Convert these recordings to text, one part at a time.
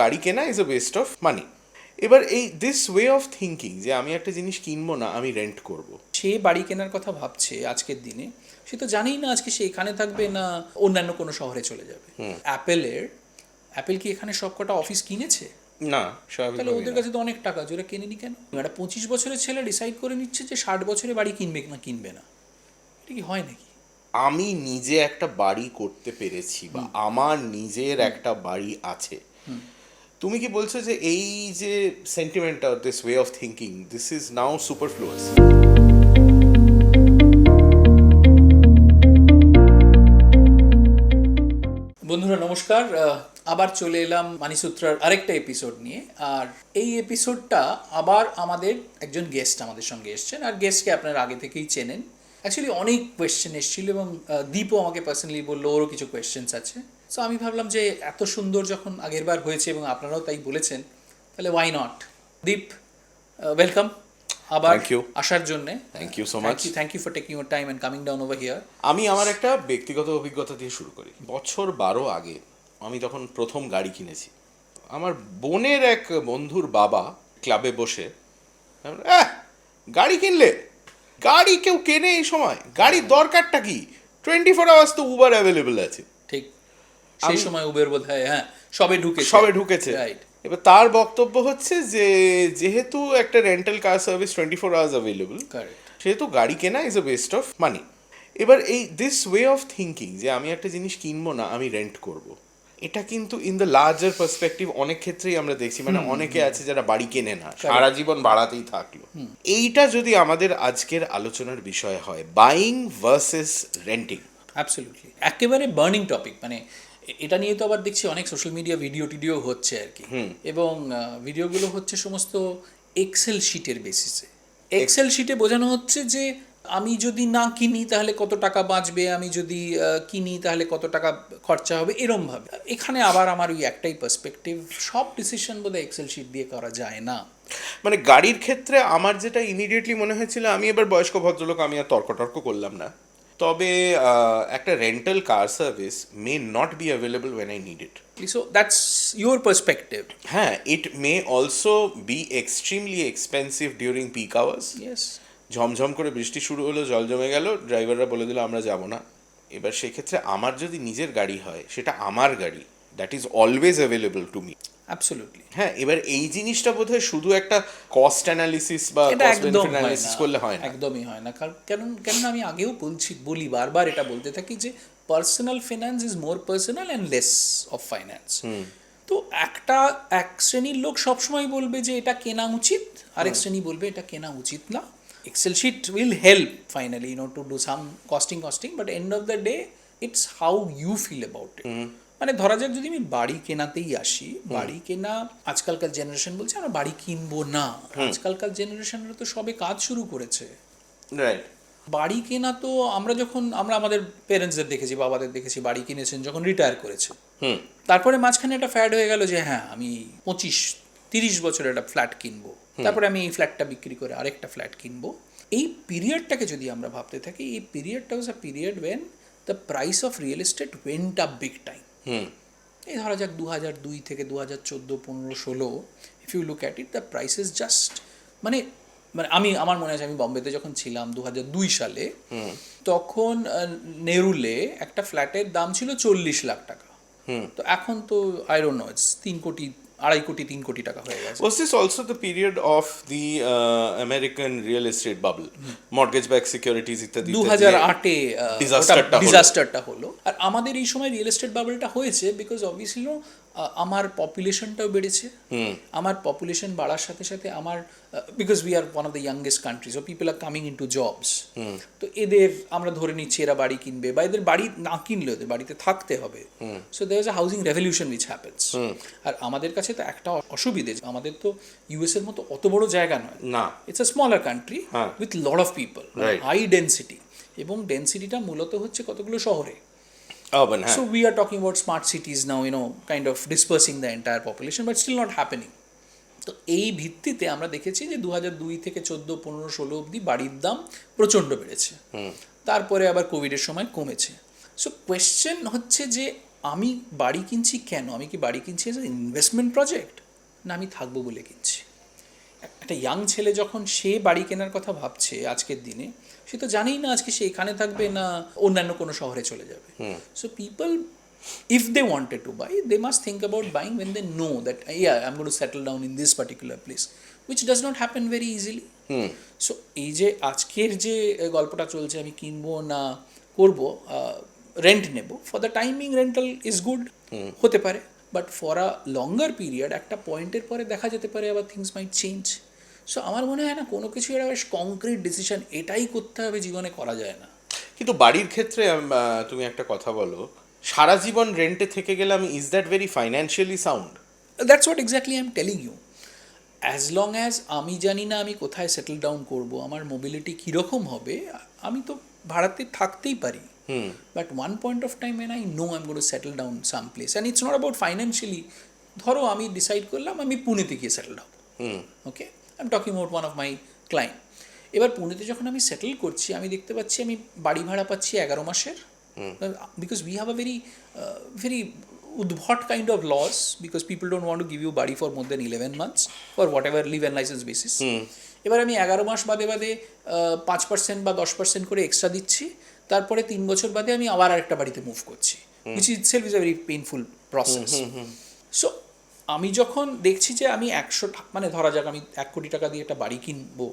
গাড়ি কেনা is a waste of money এবার এই দিস ওয়ে অফ থিঙ্কিং যে আমি একটা জিনিস কিনবো না আমি রেন্ট করব। সে বাড়ি কেনার কথা ভাবছে আজকের দিনে সে তো জানেই না আজকে সে এখানে থাকবে না অন্যান্য কোনো শহরে চলে যাবে। অ্যাপেলের অ্যাপেল কি এখানে সবকটা অফিস কিনেছে? না তাহলে ওদের কাছে তো অনেক টাকা ওরা কেনেনি কেন? একটা পঁচিশ বছরের ছেলে ডিসাইড করে নিচ্ছে যে ষাট বছরে বাড়ি কিনবে না কিনবে না। এটা কি হয় নাকি? আমি নিজে একটা বাড়ি করতে পেরেছি বা আমার নিজের একটা বাড়ি আছে। তুমি কি বলছো যে এই যে সেন্টিমেন্টটা this way of thinking this is now superfluous বন্ধুরা, নমস্কার। আবার চলে এলাম মানিসূত্রার আরেকটা এপিসোড নিয়ে। আর এই এপিসোডটা আবার আমাদের একজন গেস্ট আমাদের সঙ্গে এসছেন। আর গেস্টকে আপনারা আগে থেকেই চেনেন। অ্যাকচুয়ালি অনেক কোয়েশ্চেন এসেছিল এবং দীপও আমাকে পার্সোনালি বলল, ওরও কিছু কোয়েশ্চেন্স আছে। সো আমি ভাবলাম যে এত সুন্দর যখন আগের বার হয়েছে এবং আপনারাও তাই বলেছেন তাহলে ওয়াই নট দীপ ওয়েলকাম আবার আসার জন্যে Thank you so much. Thank you for taking your time and coming down over here আমি আমার একটা ব্যক্তিগত অভিজ্ঞতা দিয়ে শুরু করি। বছর বারো আগে আমি তখন প্রথম গাড়ি কিনেছি আমার বোনের এক বন্ধুর বাবা ক্লাবে বসে গাড়ি কিনলে? গাড়ি কেউ কেনে এই সময়? গাড়ির দরকারটা কি? টোয়েন্টি ফোর আওয়ার্স তো উবার অ্যাভেলেবেল আছে। ঠিক। সেই সময় উবের বোধ হয় হ্যাঁ সবে ঢুকে সবে ঢুকেছে। রাইট এবার তার বক্তব্য হচ্ছে যে যেহেতু একটা rental car service twenty four hours available সেহেতু গাড়ি কেনা is a waste of money এবার এই দিস ওয়ে অফ থিঙ্কিং যে আমি একটা জিনিস কিনবো না আমি রেন্ট করব। এটা কিন্তু ইন দ্য লার্জার পার্সপেক্টিভ অনেক ক্ষেত্রেই আমরা দেখছি মানে অনেকে আছে যারা বাড়ি কেনে না সারা জীবন বাড়াতেই থাকল। এইটা যদি আমাদের আজকের আলোচনার বিষয় হয় বাইং ভার্সেস রেন্টিং অ্যাবসলিউটলি একেবারে বার্নিং টপিক মানে এটা নিয়ে তো আবার দেখছি অনেক সোশ্যাল মিডিয়া ভিডিও টিডিও হচ্ছে আর কি। এবং ভিডিওগুলো হচ্ছে সমস্ত এক্সেল শিটের বেসিসে এক্সেল শিটে বোঝানো হচ্ছে যে আমি যদি না কিনি তাহলে কত টাকা বাঁচবে আমি যদি কিনি তাহলে কত টাকা খরচা হবে এরমভাবে। এখানে আবার আমার ওই একটাই পার্সপেক্টিভ সব ডিসিশন বোধহয় এক্সেল শিট দিয়ে করা যায় না। মানে গাড়ির ক্ষেত্রে আমার যেটা ইমিডিয়েটলি মনে হয়েছিল আমি এবার বয়স্ক ভদ্রলোক আমি আর তর্ক টর্ক করলাম না। তবে একটা rental car service may not be available when I need it so that's your perspective হ্যাঁ it may also be extremely expensive during peak hours yes ঝমঝম করে বৃষ্টি শুরু হলো জল জমে গেল ড্রাইভাররা বলে দিল আমরা যাব না। এবার সেক্ষেত্রে আমার যদি নিজের গাড়ি হয় সেটা আমার গাড়ি that is always available to me absolutely হ্যাঁ এবার এই জিনিসটা বোধহয় শুধু একটা কস্ট অ্যানালিসিস বা অ্যানালিসিস করলে হয় না। একদমই হয় না। কারণ কেন কেন আমি আগেও বলছি বলি বারবার এটা বলতে থাকি যে personal finance is more personal and less of finance তো একটা এক শ্রেণির লোক সবসময় বলবে যে এটা কেনা উচিত আরেক শ্রেণি বলবে এটা কেনা উচিত না। Excel sheet will help finally you know to do some costing costing but end of the day it's how you feel about it মানে ধরা যাক যদি আমি বাড়ি কেনাতেই আসি বাড়ি কেনা আজকালকার জেনারেশন বলছে আমরা বাড়ি কিনবো না। আজকালকার জেনারেশনের তো সবে কাজ শুরু করেছে। রাইট বাড়ি কেনা তো আমরা যখন আমরা আমাদের প্যারেন্টসদের দেখেছি বাবাদের দেখেছি বাড়ি কিনেছেন যখন রিটায়ার করেছে। তারপরে মাঝখানে একটা ফ্ল্যাট হয়ে গেল যে হ্যাঁ আমি পঁচিশ তিরিশ বছরের একটা ফ্ল্যাট কিনবো। তারপরে আমি এই ফ্ল্যাটটা বিক্রি করে আরেকটা ফ্ল্যাট কিনবো। এই পিরিয়ডটাকে যদি আমরা ভাবতে থাকি এই পিরিয়ডটা was a period when the price of real estate went up big time hmm. এই ধরা যাক দু হাজার দুই থেকে দু হাজার চোদ্দ পনেরো ষোলো if you look at it the prices just মানে মানে আমি আমার মনে আছে আমি বম্বেতে যখন ছিলাম দু হাজার দুই সালে তখন নেরুলে একটা ফ্ল্যাটের দাম ছিল চল্লিশ লাখ টাকা। তো এখন তো আই ডোন্ট নো ইটস তিন কোটি আড়াই কোটি তিন কোটি টাকা হয়ে গেছে। This also the period of the uh, American real estate bubble? Mortgage backed securities ইত্যাদি দু। হাজার আটে ডিজাস্টারটা হলো। আর আমাদের এই সময় রিয়েল এস্টেট বাবলটা হয়েছে বিকজ অবভিয়াসলি আমার পপুলেশনটাও বেড়েছে। আমার পপুলেশন বাড়ার সাথে সাথে আমার because we are one of the youngest country so people are coming in to jobs তো এদের আমরা ধরে নিচ্ছি এরা বাড়ি কিনবে বা এদের বাড়ি না কিনলে ওদের বাড়িতে থাকতে হবে। So there is a housing revolution which happens আর আমাদের কাছে তো একটা অসুবিধে আমাদের তো ইউএস এর মতো অত বড় জায়গা নয়। না। It's a smaller country. With lot of people high density এবং ডেন্সিটিটা মূলত হচ্ছে কতগুলো শহরে? Urban হ্যাঁ So we are talking about smart cities now, you know, kind of dispersing the entire population, but still not happening. তো এই ভিত্তিতে আমরা দেখেছি যে দু দুই থেকে চোদ্দ পনেরো ষোলো অবধি বাড়ির দাম প্রচণ্ড বেড়েছে। তারপরে আবার কোভিডের সময় কমেছে। সো কোয়েশ্চেন হচ্ছে যে আমি বাড়ি কিনছি কেন? আমি কি বাড়ি কিনছি এজ ইনভেস্টমেন্ট প্রজেক্ট না আমি থাকব বলে কিনছি। একটা ইয়াং ছেলে যখন সে বাড়ি কেনার কথা ভাবছে আজকের দিনে সে তো জানেই না আজকে সে এখানে থাকবে না অন্যান্য কোনো শহরে চলে যাবে। So people if they wanted to buy they must think about buying when they know that yeah i'm going to settle down in this particular place which does not happen very easily. So এই যে আজকের যে গল্পটা চলছে আমি কিনবো না করব রেন্ট নেব for the timing rental is good হতে পারে। But for a longer period একটা পয়েন্টের পরে দেখা যেতে পারে আবার থিংস মাইট চেঞ্জ সো আমার মনে হয় না কোনো কিছু একটা বেশ কংক্রিট ডিসিশন এটাই করতে হবে জীবনে করা যায় না। কিন্তু বাড়ির ক্ষেত্রে তুমি একটা কথা বলো সারা জীবন রেন্টে থেকে গেলাম is that very financially sound that's what exactly I am telling you as long as আমি জানি না আমি কোথায় সেটেল ডাউন করব আমার মোবিলিটি কীরকম হবে আমি তো ভাড়াতে থাকতেই পারি। But one point of time and I know I am got settle down some place and it's not about financially ধরো আমি ডিসাইড করলাম আমি পুনেতে গিয়ে সেটেল হব okay I am talking about one of my client এবার পুনেতে যখন আমি সেটেল করছি আমি দেখতে পাচ্ছি আমি বাড়ি ভাড়া পাচ্ছি এগারো মাসের। Because we have a very very উদ্ভট kind of loss because people don't want to give you বাড়ি for more than eleven months for whatever leave and licence basis এবার আমি এগারো মাস বাদে বাদে আহ, পাঁচ পার্সেন্ট বা দশ পার্সেন্ট করে এক্সট্রা দিচ্ছি। তারপরে তিন বছর বাদে আমি আবার আরেকটা বাড়িতে মুভ করছি which is self is a very painful process so আমি যখন দেখছি যে আমি একশো মানে ধরা যাক আমি এক কোটি টাকা দিয়ে একটা বাড়ি কিনবো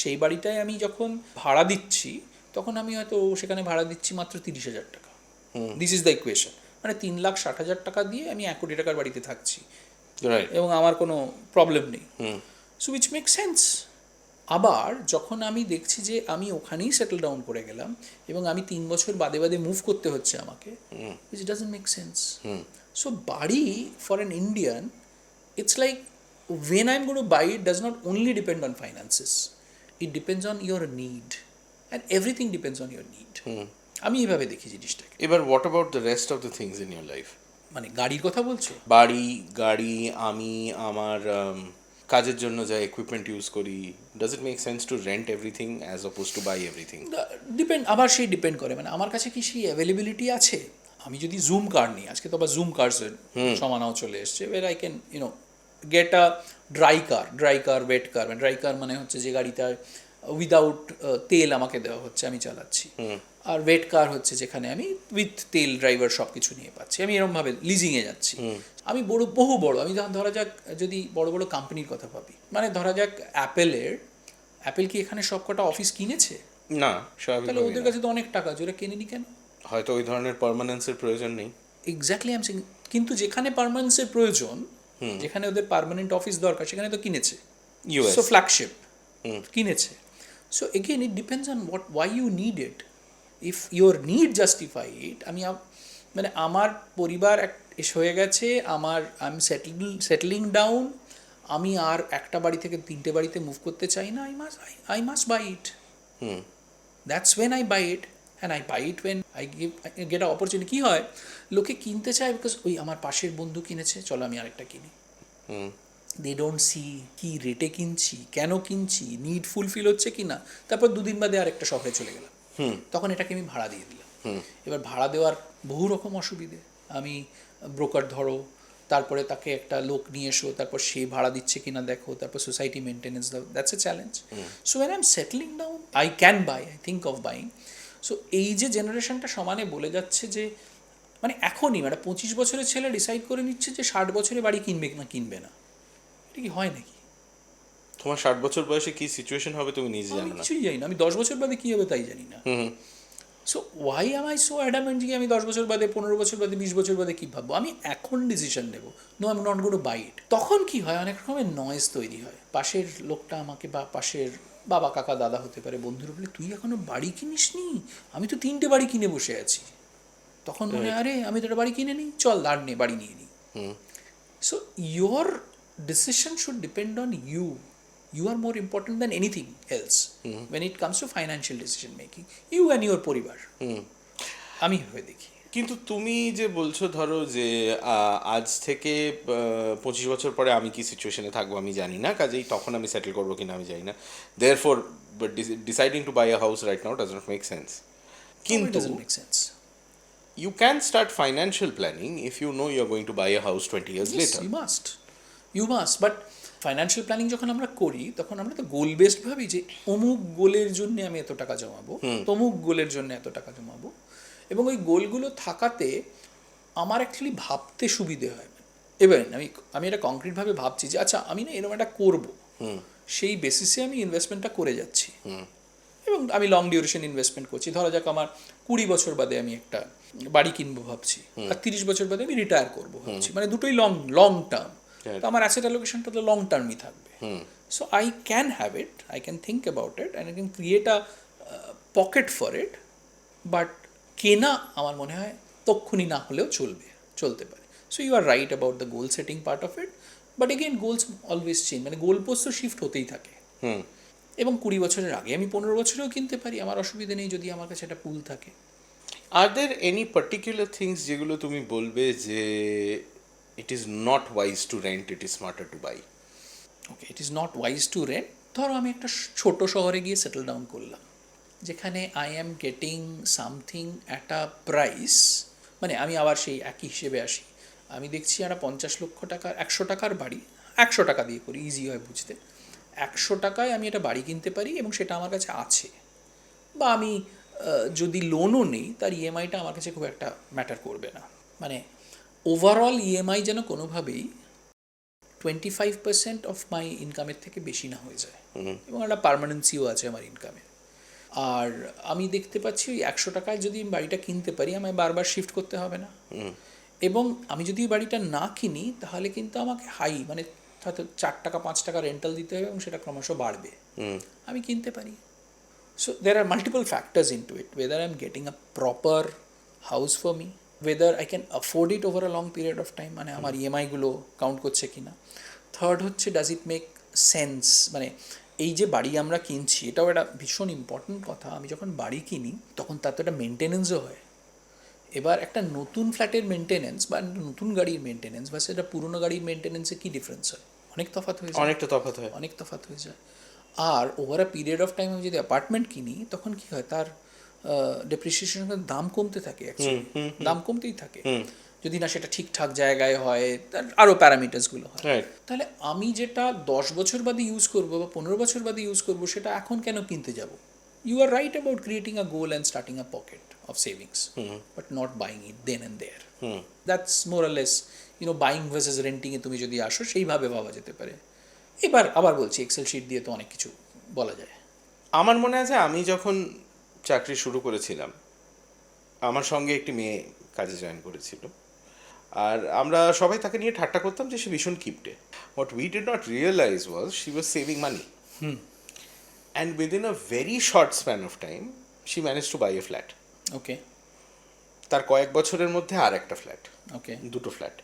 সেই বাড়িটায় আমি যখন ভাড়া দিচ্ছি তখন আমি হয়তো সেখানে ভাড়া দিচ্ছি মাত্র তিরিশ হাজার টাকা। দিস ইজ দ্য ইকুয়েশন মানে তিন লাখ ষাট হাজার টাকা দিয়ে আমি এক কোটি টাকার বাড়িতে থাকছি। এবং আমার কোনো প্রবলেম নেই। সো উইচ মেক সেন্স আবার যখন আমি দেখছি যে আমি ওখানেই সেটেল ডাউন করে গেলাম এবং আমি তিন বছর বাদে বাদে মুভ করতে হচ্ছে আমাকে which doesn't make sense so বাড়ি for an Indian it's like when I am got buy it does not only depend on finances it depends on your need and everything depends on your need আমি এইভাবে দেখি জিনিসটাকে। এবার what about the rest of the things in your life মানে গাড়ির কথা বলছো? বাড়ি গাড়ি আমি আমার um, কাজের জন্য যা ইকুইপমেন্ট ইউজ করি does it make sense to rent everything as opposed to buy everything depend আবার সেই ডিপেন্ড করে। মানে আমার কাছে কি সেই অ্যাভেলেবিলিটি আছে? আমি যদি জুম কার নিই আজকে তো আবার জুম কার্সের সমানাও চলে এসছে where I can you know get a dry car dry car wet car মানে ড্রাই কার মানে হচ্ছে যে গাড়িটা উইদাউট তেল আমাকে দেওয়া হচ্ছে আমি চালাচ্ছি। আর ওয়েট কার হচ্ছে যেখানে আমি উইথ তেল ড্রাইভার সব কিছু নিয়ে পাচ্ছি আমি এরকমভাবে লিজিংয়ে যাচ্ছি। আমি বড় বহু বড় আমি ধরা যাক যদি বড় বড় কোম্পানির কথা ভাবি মানে ধরা যাক অ্যাপেলের অ্যাপেল কি এখানে সব কটা অফিস কিনেছে? না তাহলে ওদের কাছে তো অনেক টাকা আছে ওরা কেনেনি কেন? হয়তো ওই ধরনের পার্মানেন্সের প্রয়োজন নেই। এক্স্যাক্টলি আম সিং কিন্তু যেখানে পারমানেন্সের প্রয়োজন যেখানে ওদের পার্মানেন্ট অফিস দরকার সেখানে তো কিনেছে। ইউএস সো ফ্ল্যাগশিপ কিনেছে। So again it depends on what why you need it if your need justify it আমি মানে আমার পরিবার এক এস হয়ে গেছে আমার I am settle settling down আমি আর একটা বাড়ি থেকে তিনটে বাড়িতে মুভ করতে চাই না I must I must buy it that's when I buy it and I buy it when I give get a opportunity কী হয়? লোকে কিনতে চায় বিকজ ওই আমার পাশের বন্ধু কিনেছে চলো আমি আরেকটা কিনি। দে ডোন্ট সি কি রেটে কিনছি কেন কিনছি নিড ফুলফিল হচ্ছে কি না? তারপর দুদিন বাদে আরেকটা শহরে চলে গেলাম। তখন এটাকে আমি ভাড়া দিয়ে দিলাম। এবার ভাড়া দেওয়ার বহু রকম অসুবিধে। আমি ব্রোকার ধরো তারপরে তাকে একটা লোক নিয়ে এসো তারপর সে ভাড়া দিচ্ছে কিনা দেখো তারপর সোসাইটি মেনটেনেন্স দাও that's a challenge so when I am settling down I can buy I think of buying so এই যে জেনারেশনটা সমানে বলে যাচ্ছে যে মানে এখনই মানে পঁচিশ বছরের ছেলে ডিসাইড করে নিচ্ছে যে ষাট বছরে বাড়ি কিনবে না কিনবে না। এটা কি হয় নাকি? তোমার ষাট বছর বয়সে কি সিচুয়েশন হবে তুমি নিজে জানো না। কিছুই জানি না। আমি দশ বছর বাদে কী হবে তাই জানি না। So why am I so adamant যে আমি দশ বছর বাদে পনেরো বছর বাদে বিশ বছর বাদে কী ভাববো? আমি এখন ডিসিশন নেব। নো আমি নটগুলো বাইট তখন কি হয়? অনেক রকমের নয়েজ তৈরি হয়। পাশের লোকটা আমাকে বা পাশের বাবা কাকা দাদা হতে পারে বন্ধুর বলে তুই এখনও বাড়ি কিনিস নি আমি তো তিনটে বাড়ি কিনে বসে আছি। তখন মনে আরে আমি তো বাড়ি কিনে নিই চল দাঁড় নে বাড়ি নিয়ে নিই so your decision should depend on you you are more important than anything else when it comes to financial decision making you and your পরিবার। mm-hmm. আমি হয়ে দেখি। কিন্তু তুমি যে বলছো ধরো যে আজ থেকে পঁচিশ বছর পরে আমি কি সিচুয়েশনে থাকব আমি জানি না। কাজেই তখন আমি সেটেল করব কিনা আমি জানি না। There for deciding to buy a house right now does not make sense কিন্তু you can start financial planning if you know you're going to buy a house 20 years later. You must you must but financial planning যখন আমরা করি তখন আমরা তো গোল based ভাবি যে অমুক গোলের জন্য আমি এত টাকা জমাবো তমুক গোলের জন্য এত টাকা জমাবো। এবং ওই গোলগুলো থাকাতে আমার অ্যাকচুয়ালি ভাবতে সুবিধে হয়। এবার আমি আমি এটা কংক্রিটভাবে ভাবছি যে আচ্ছা আমি না এরকম একটা করব। সেই বেসিসে আমি ইনভেস্টমেন্টটা করে যাচ্ছি। এবং আমি লং ডিউরেশন ইনভেস্টমেন্ট করছি। ধরা যাক আমার কুড়ি বছর বাদে আমি একটা বাড়ি কিনবো ভাবছি। আর তিরিশ বছর বাদে আমি রিটায়ার করব ভাবছি। মানে দুটোই লং লং টার্ম তো আমার অ্যাসেট অ্যালোকেশনটা তো লং টার্মই থাকবে। So I can have it I can think about it and I can create a pocket for it but কেনা আমার মনে হয় তক্ষুনি না হলেও চলবে চলতে পারে। So you are right about the goal setting part of it but again goals always change মানে গোল পোস্ট তো শিফট হতেই থাকে। এবং কুড়ি বছরের আগে আমি পনেরো বছরেও কিনতে পারি আমার অসুবিধা নেই যদি আমার কাছে একটা পুল থাকে। Are there any particular things যেগুলো তুমি বলবে যে it is not wise to rent it is smarter to buy okay it is not wise to rent ধরো আমি একটা ছোট শহরে গিয়ে সেটেল ডাউন করলাম। যেখানে I am getting something at a price মানে আমি আবার সেই একই হিসেবে আসি। আমি দেখছি একটা পঞ্চাশ লক্ষ টাকার একশো টাকার বাড়ি একশো টাকা দিয়ে করি ইজি হয় বুঝতে। একশো টাকায় আমি একটা বাড়ি কিনতে পারি এবং সেটা আমার কাছে আছে। বা আমি যদি লোনও নেই তার ইএমআইটা আমার কাছে খুব একটা ম্যাটার করবে না। মানে ওভারঅল ইএমআই যেন কোনোভাবেই twenty five percent of my ইনকামের থেকে বেশি না হয়ে যায়। এবং একটা পার্মানেন্সিও আছে আমার ইনকামে আর আমি দেখতে পাচ্ছি ওই একশো টাকায় যদি আমি বাড়িটা কিনতে পারি আমায় বারবার শিফট করতে হবে না। এবং আমি যদি ওই বাড়িটা না কিনি তাহলে কিন্তু আমাকে হাই মানে হয়তো চার টাকা পাঁচ টাকা রেন্টাল দিতে হবে এবং সেটা ক্রমশ বাড়বে। আমি কিনতে পারি। So there are multiple factors into it. Whether I'm getting a proper house for me, whether I can afford it over a long period of time, মানে আমার ইএমআই গুলো কাউন্ট করছে কিনা। থার্ড হচ্ছে ডাজ ইট মেক সেন্স মানে এই যে বাড়ি আমরা কিনছি এটাও একটা ভীষণ ইম্পর্ট্যান্ট কথা। আমি যখন বাড়ি কিনি তখন তার তো একটা মেনটেনেন্সও হয়। এবার একটা নতুন ফ্ল্যাটের মেনটেনেন্স বা একটা নতুন গাড়ির মেনটেনেন্স বা সেটা পুরনো গাড়ির মেনটেনেন্সে কী ডিফারেন্স হয়? অনেক তফাৎ হয়ে যায়। অনেকটা তফাৎ হয়। অনেক তফাৎ হয়ে যায়। আর over a period of time আমি যদি অ্যাপার্টমেন্ট কিনি তখন কি হয়? তার ডেপ্রিসিয়েশনের দাম কমতে থাকে দাম কমতেই থাকে। যদি না সেটা ঠিকঠাক জায়গায় হয় তার আরও প্যারামিটার্সগুলো হয়। তাহলে আমি যেটা দশ বছর বাদে ইউজ করব বা পনেরো বছর বাদে ইউজ করব সেটা এখন কেন কিনতে যাব? You are right about creating a goal and starting a pocket of savings but not buying it then and there that's more less you know buying versus রেন্টিংয়ে তুমি যদি আসো সেইভাবে ভাবা যেতে পারে। এবার আবার বলছি এক্সেল শিট দিয়ে তো অনেক কিছু বলা যায়। আমার মনে আছে আমি যখন চাকরি শুরু করেছিলাম আমার সঙ্গে একটি মেয়ে কাজে জয়েন করেছিল। আর আমরা সবাই তাকে নিয়ে ঠাট্টা করতাম যে সে ভীষণ কিপটে what we did not realise was she was saving money and within a very short span of time she manage to buy a flat okay তার কয়েক বছরের মধ্যে আর একটা ফ্ল্যাট ওকে দুটো ফ্ল্যাট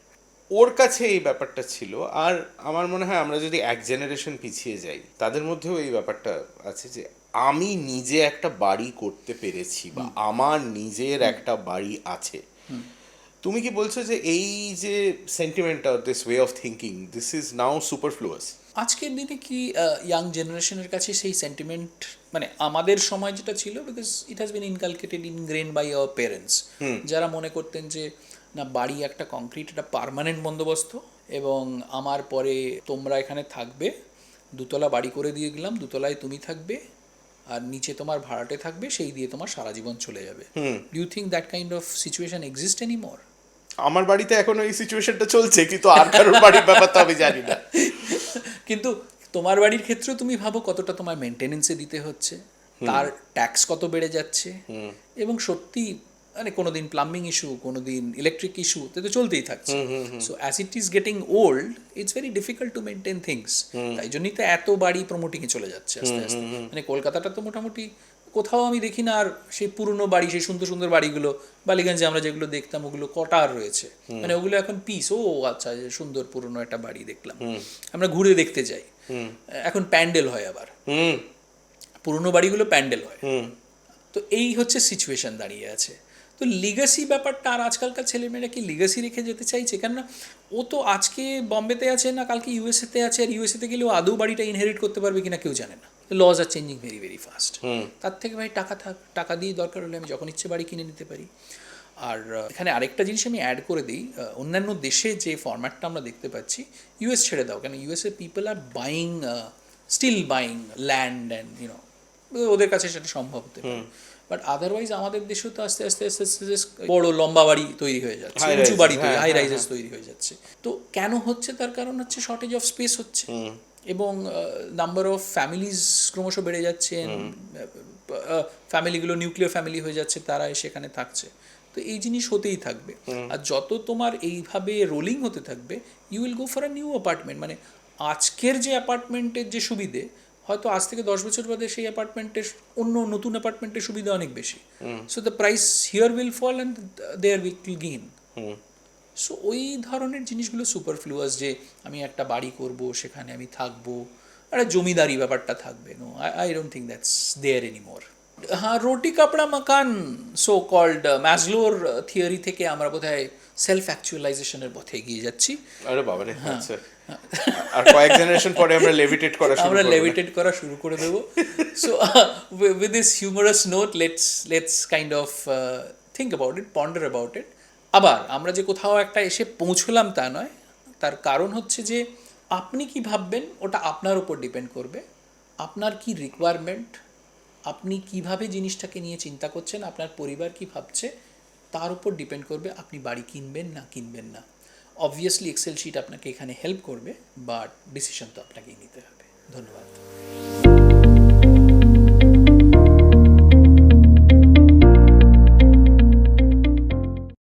ওর কাছে এই ব্যাপারটা ছিল আর আমার মনে হয় আমরা যদি এক জেনারেশন পিছিয়ে যাই তাদের মধ্যেও এই ব্যাপারটা আছে যে আমি নিজে একটা বাড়ি করতে পেরেছি বা আমার নিজের একটা বাড়ি আছে। তুমি কি বলছো যে এই যে সেন্টিমেন্টটা this way of thinking this is now super superfluous আজকের দিনে কি ইয়াং জেনারেশনের কাছে সেই সেন্টিমেন্ট মানে আমাদের সময় যেটা ছিল because it has been inculcated ingrain by our parents যারা মনে করতেন যে না বাড়ি একটা কংক্রিট একটা পার্মানেন্ট বন্দোবস্ত এবং আমার পরে তোমরা এখানে থাকবে দুতলা বাড়ি করে দিয়ে গেলাম দুতলায় তুমি থাকবে আর নিচে তোমার ভাড়াটে থাকবে সেই দিয়ে তোমার সারা জীবন চলে যাবে। You think that kind of situation exist any more আমার বাড়িতে এখন এই সিচুয়েশনটা চলছে কিন্তু আর কারোর বাড়ির ব্যাপার তো আমি জানি না। কিন্তু তোমার বাড়ির ক্ষেত্রেও তুমি ভাবো কতটা তোমার মেনটেনেন্সে দিতে হচ্ছে তার ট্যাক্স কত বেড়ে যাচ্ছে এবং সত্যি মানে কোনোদিন প্লাম্বিং ইস্যু কোনোদিন ইলেকট্রিক ইস্যু তো চলতেই থাকছে। So as it is getting old it's very difficult to maintain things তাই জন্যই তো এত বাড়ি প্রমোটিংয়ে চলে যাচ্ছে আস্তে আস্তে। মানে কলকাতাটা তো মোটামুটি কোথাও আমি দেখি না আর সেই পুরনো বাড়ি সেই সুন্দর সুন্দর বাড়িগুলো বালিগঞ্জে আমরা যেগুলো দেখতাম ওগুলো কটার রয়েছে। মানে ওগুলো এখন পিস ও আচ্ছা সুন্দর পুরনো একটা বাড়ি দেখলাম। আমরা ঘুরে দেখতে যাই। এখন প্যান্ডেল হয় আবার। পুরনো বাড়িগুলো প্যান্ডেল হয়। তো এই হচ্ছে সিচুয়েশন দাঁড়িয়ে আছে। তো লিগাসি ব্যাপারটা আর আজকালকার ছেলেমেয়েরা কি লিগাসি রেখে যেতে চাইছে? কেননা ও তো আজকে বম্বেতে আছে না কালকে ইউএসএতে আছে আর ইউএসএতে গেলে ও আদৌ বাড়িটা ইনহেরিট করতে পারবে কিনা কেউ জানে না। Laws are changing very very fast তার থেকে ভাই টাকা থাক টাকা দিয়ে দরকার হলে আমি যখন ইচ্ছে বাড়ি কিনে নিতে পারি। আর এখানে আরেকটা জিনিস আমি অ্যাড করে দিই অন্যান্য দেশে যে ফরম্যাটটা আমরা দেখতে পাচ্ছি ইউএস ছেড়ে দাও। কেন USA people are buying still buying land and you know ওদের কাছে সেটা সম্ভব হতে পারে। বাট আদারওয়াইজ আমাদের দেশেও তো আস্তে আস্তে আস্তে আস্তে বড় লম্বা বাড়ি তৈরি হয়ে যাচ্ছে উঁচু বাড়ি হাই রাইজেস তৈরি হয়ে যাচ্ছে। তো কেন হচ্ছে? তার কারণ হচ্ছে শর্টেজ অফ স্পেস হচ্ছে। এবং নাম্বার অফ ফ্যামিলিজ ক্রমশ বেড়ে যাচ্ছে ফ্যামিলিগুলো নিউক্লিয়ার ফ্যামিলি হয়ে যাচ্ছে তারা সেখানে থাকছে। তো এই জিনিস হতেই থাকবে। আর যত তোমার এইভাবে রোলিং হতে থাকবে you will go for a new apartment মানে আজকের যে অ্যাপার্টমেন্টের যে সুবিধে হয়তো আজ থেকে দশ বছর বাদে সেই অ্যাপার্টমেন্টের অন্য নতুন অ্যাপার্টমেন্টের সুবিধা অনেক বেশি। So the price here will fall and there will gain so ওই ধরনের জিনিসগুলো সুপারফ্লুয়াস যে আমি একটা বাড়ি করব সেখানে আমি থাকব একটা জমিদারি ব্যাপারটা থাকবে no I don't think that's there any more হ্যাঁ রোটি কাপড়া মাকান সো কল্ড ম্যাজলোর থিওরি থেকে আমরা বোধহয় সেলফ অ্যাকচুয়ালাইজেশনের পথে এগিয়ে যাচ্ছি। আরে বাবারে আচ্ছা। আর কয়েক জেনারেশন পরে আমরা লেভিটেট করা শুরু আমরা লেভিটেট করা শুরু করে দেবো। So with this humorous note let's let's kind of think about it ponder about it আবার আমরা যে কোথাও একটা এসে পৌঁছলাম তা নয়, তার কারণ হচ্ছে যে আপনি কি ভাববেন ওটা আপনার উপর ডিপেন্ড করবে। আপনার কি রিকোয়ারমেন্ট আপনি কীভাবে জিনিসটাকে নিয়ে চিন্তা করছেন? আপনার পরিবার কি ভাবছে? তার উপর ডিপেন্ড করবে আপনি বাড়ি কিনবেন না কিনবেন না। অবভিয়াসলি এক্সেল শিট আপনাকে এখানে হেল্প করবে বাট ডিসিশন তো আপনাকেই নিতে হবে। ধন্যবাদ।